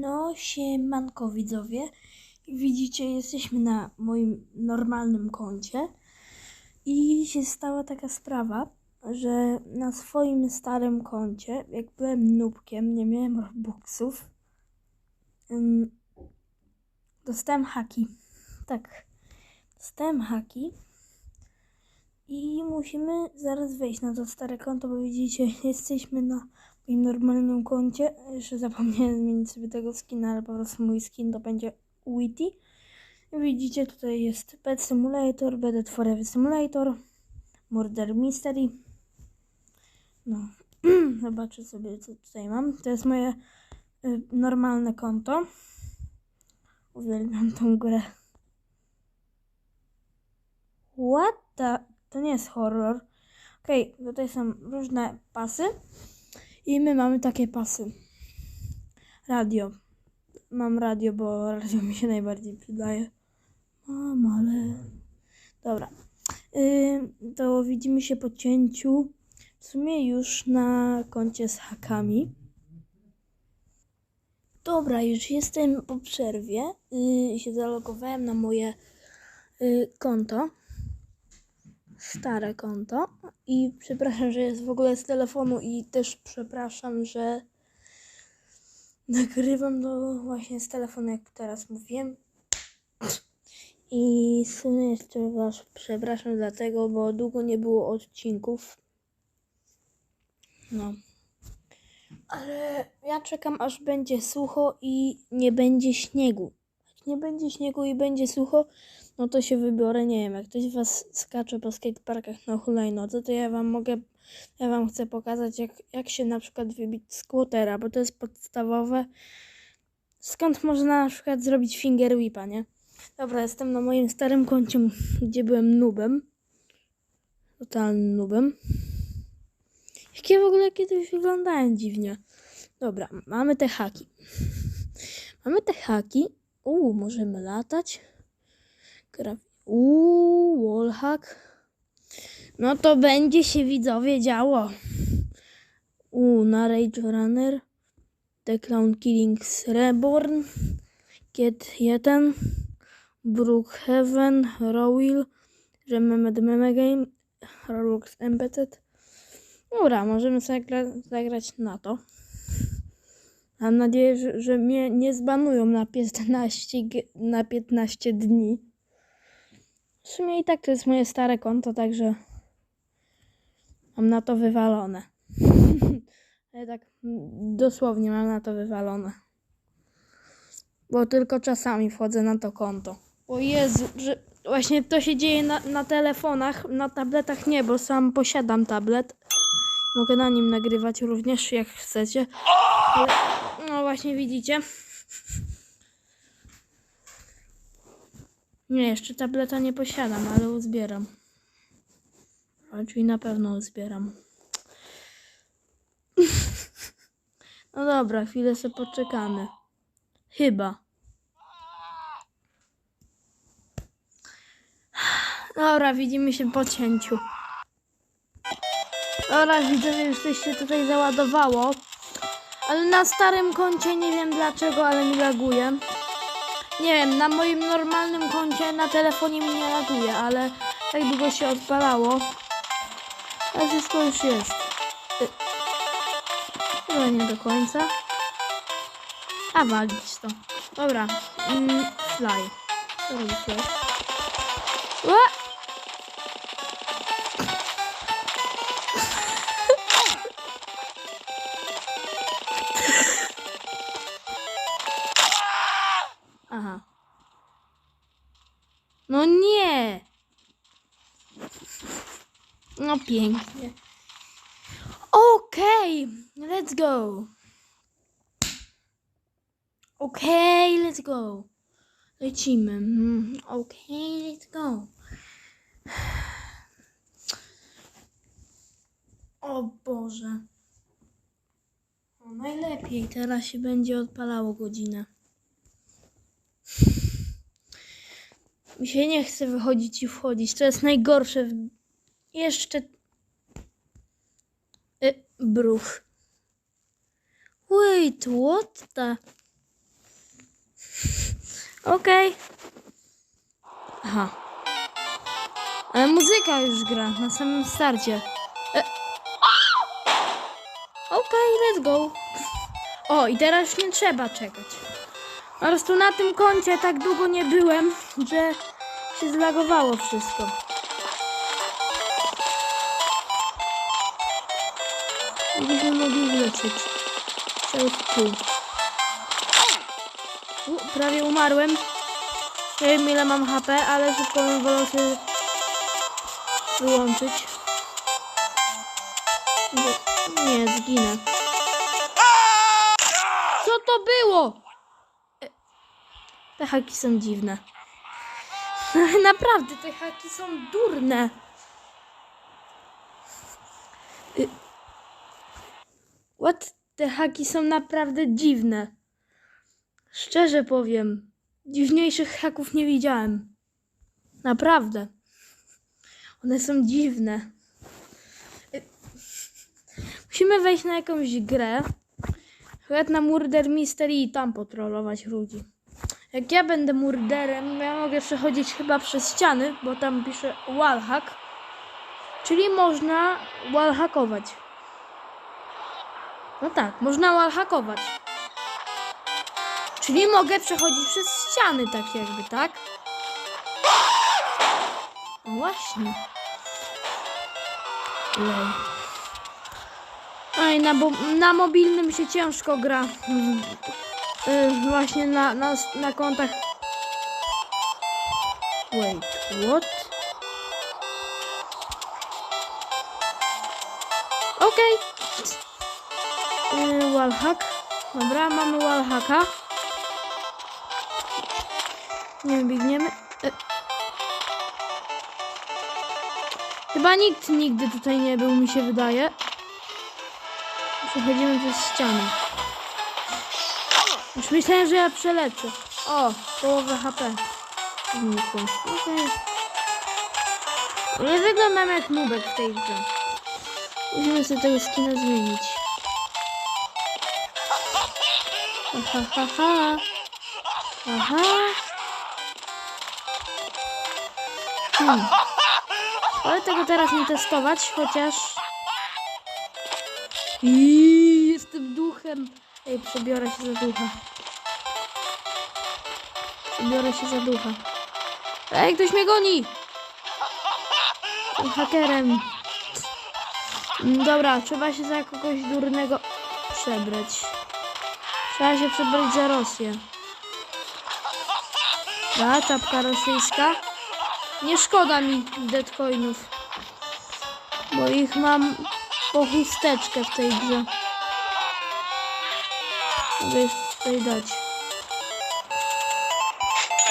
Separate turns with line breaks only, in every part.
No, siemanko widzowie. Widzicie, jesteśmy na moim normalnym koncie i się stała taka sprawa, że na swoim starym koncie, jak byłem nubkiem, nie miałem robuxów, dostałem haki. Tak, dostałem haki i musimy zaraz wejść na to stare konto, bo widzicie, jesteśmy na moim normalnym koncie. Jeszcze zapomniałem zmienić sobie tego skina, ale po prostu mój skin to będzie Witty. Widzicie, tutaj jest Pet Simulator, BD Forever Simulator, Murder Mystery. No, zobaczę sobie, co tutaj mam. To jest moje y, normalne konto. Uwielbiam tą grę. What the... To nie jest horror. Okej, tutaj są różne pasy. I my mamy takie pasy. Radio. Mam radio, bo radio mi się najbardziej przydaje. Mam, ale... Dobra. Yy, to widzimy się po cięciu. W sumie już na koncie z hakami. Dobra, już jestem po przerwie. Yy, się zalogowałem na moje yy, konto. Stare konto. I przepraszam, że jest w ogóle z telefonu i też przepraszam, że nagrywam to właśnie z telefonu, jak teraz mówiłem. I w sumie jeszcze was przepraszam dlatego, bo długo nie było odcinków. No. Ale ja czekam aż będzie sucho i nie będzie śniegu. Jak nie będzie śniegu i będzie sucho, no to się wybiorę, nie wiem, jak ktoś was skacze po skateparkach na hulajnodze, to ja wam mogę, ja wam chcę pokazać, jak, jak się na przykład wybić z bo to jest podstawowe. Skąd można na przykład zrobić finger whipa, nie? Dobra, jestem na moim starym koncie, gdzie byłem nubem. Totalnym nubem. Jakie w ogóle kiedyś wyglądałem dziwnie. Dobra, mamy te haki. Mamy te haki. Uuu, możemy latać. Graf... Uuu, wallhack. No to będzie się widzowie działo. Uuu, na Rage Runner. The Clown Killings Reborn. Get 1. Brookhaven. Rowil. Remembered Meme Game. Roblox Embedded. Dobra, możemy sobie gra, zagrać na to. Mam nadzieję, że, że mnie nie zbanują na 15, g- na 15 dni. W sumie i tak to jest moje stare konto, także mam na to wywalone. Ale tak dosłownie mam na to wywalone. Bo tylko czasami wchodzę na to konto. O Jezu, że właśnie to się dzieje na, na telefonach, na tabletach nie, bo sam posiadam tablet. Mogę na nim nagrywać również jak chcecie. No właśnie widzicie. Nie, jeszcze tableta nie posiadam, ale uzbieram. Ale na pewno uzbieram. No dobra, chwilę sobie poczekamy. Chyba. Dobra, widzimy się po cięciu. Dobra, widzę, że już coś się tutaj załadowało. Ale na starym koncie nie wiem dlaczego, ale mi laguje. Nie wiem, na moim normalnym koncie na telefonie mi nie laguje, ale tak długo się odpalało. A wszystko już jest. Y, Chyba nie do końca. A walić to. Dobra. Mm, fly. Co robi fly? Pięknie. Okej, let's go. Okej, let's go. Lecimy. Mm, Okej, let's go. O Boże. O, najlepiej teraz się będzie odpalało godzinę. Mi się nie chce wychodzić i wchodzić. To jest najgorsze. Jeszcze. Bruch. Wait, what the? Okej. Aha. Ale muzyka już gra na samym starcie. E. Okej, let's go. O, i teraz już nie trzeba czekać. Po prostu na tym koncie tak długo nie byłem, że się zlagowało wszystko. Gdybyśmy mogli wleczyć. Cały. U, prawie umarłem. Nie wiem ile mam HP, ale szybko bym wolał się wyłączyć. Bo- Nie, zginę. Co to było? E, Te haki są dziwne. Naprawdę, te haki są durne. What? Te haki są naprawdę dziwne. Szczerze powiem, dziwniejszych haków nie widziałem. Naprawdę. One są dziwne. Musimy wejść na jakąś grę. Chyba na Murder Mystery i tam potrolować ludzi. Jak ja będę murderem, ja mogę przechodzić chyba przez ściany, bo tam pisze wallhack. Czyli można wallhackować. No tak, można wallhackować. Czyli mogę przechodzić przez ściany tak jakby, tak? No właśnie. Lej. Oj, na, na mobilnym się ciężko gra. Mm, y, właśnie na, na, na kontach. Wait, what? Okej. Okay. Wallhack. Dobra, mamy wallhacka. Nie biegniemy. E. Chyba nikt nigdy tutaj nie był, mi się wydaje. Przechodzimy przez ścianę. Już myślałem, że ja przelecę. O, połowę HP. Nie wyglądam jak nubek w tej grze. Musimy sobie tego skina zmienić. Ha, ha, ha, ha. Aha. Hmm. Ale tego teraz nie testować, chociaż... I jestem duchem. Ej, przebiorę się za ducha. Przebiorę się za ducha. Ej, ktoś mnie goni! Jestem hakerem. Dobra, trzeba się za kogoś durnego przebrać. Trzeba się przebrać za Rosję. Da, czapka rosyjska. Nie szkoda mi deadcoinów. Bo ich mam po chusteczkę w tej grze. Mogę jeszcze tutaj dać.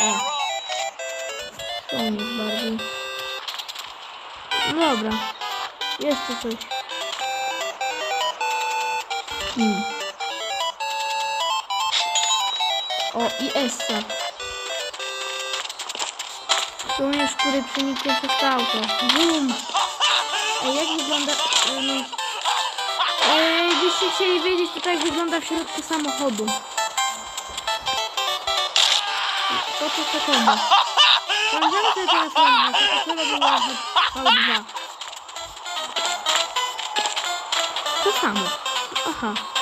O. Koniec bardziej. No dobra. Jeszcze coś. Hmm. O, i Essa. Również, który przeniknie przez to auto. Bum! Ej, jak wygląda... Um, Ej, Jakbyście chcieli wiedzieć, to tak wygląda w środku samochodu. To to sekundę. Sprawdzamy sobie teraz lamę, to to była V2. To samo. Aha.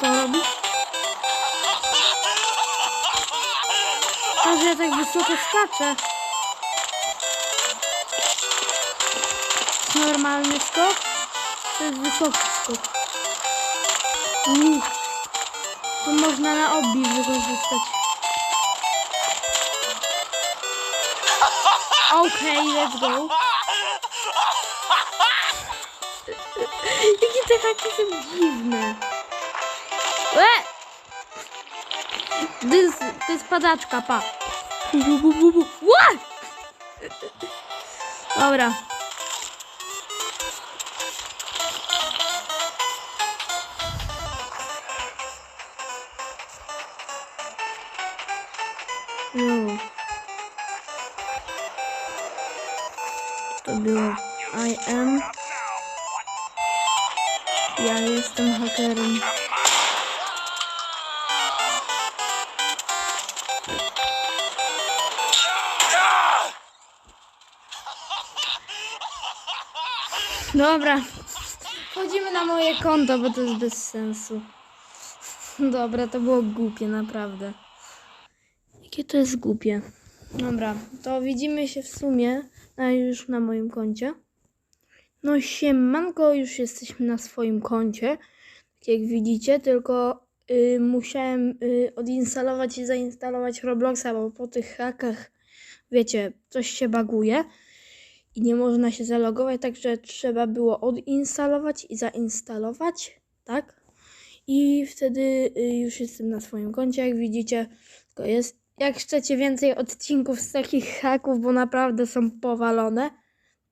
Co robi? A że ja tak wysoko skaczę. Normalny skok? To jest wysoki skok. Uuu. To można na obi wykorzystać. Okej, let's go. Jakie te haki są dziwne. Łe! To jest, to jest padaczka, pa. Dobra. To było I am. Ja jestem hakerem. Dobra. Wchodzimy na moje konto, bo to jest bez sensu. Dobra, to było głupie, naprawdę. Jakie to jest głupie. Dobra, to widzimy się w sumie na, już na moim koncie. No siemanko, już jesteśmy na swoim koncie. Tak jak widzicie, tylko y, musiałem y, odinstalować i zainstalować Robloxa, bo po tych hakach, wiecie, coś się baguje i nie można się zalogować, także trzeba było odinstalować i zainstalować, tak? I wtedy y, już jestem na swoim koncie, jak widzicie. Tylko jest, jak chcecie więcej odcinków z takich haków, bo naprawdę są powalone,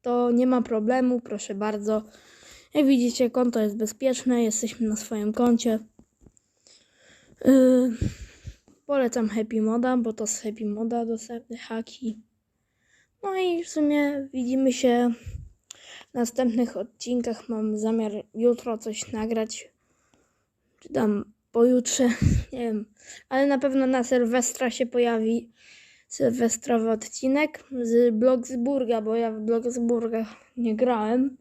to nie ma problemu, proszę bardzo. Jak widzicie, konto jest bezpieczne, jesteśmy na swoim koncie. Yy, polecam Happy Moda, bo to z Happy Moda dostępne haki. No i w sumie widzimy się w następnych odcinkach. Mam zamiar jutro coś nagrać. Czy tam pojutrze, nie wiem. Ale na pewno na Sylwestra się pojawi sylwestrowy odcinek z Bloxburga, bo ja w Bloxburgach nie grałem.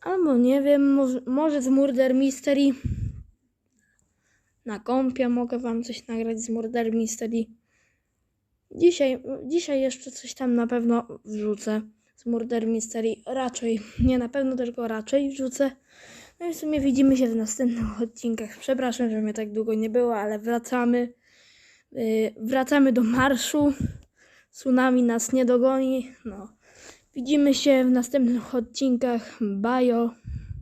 Albo nie wiem, może, może z Murder Mystery. Na kompie mogę wam coś nagrać z Murder Mystery. Dzisiaj, dzisiaj jeszcze coś tam na pewno wrzucę z Murder Mystery. Raczej, nie na pewno, tylko raczej wrzucę. No i w sumie widzimy się w następnych odcinkach. Przepraszam, że mnie tak długo nie było, ale wracamy. Yy, wracamy do marszu. Tsunami nas nie dogoni. No. Widzimy się w następnych odcinkach. Bajo.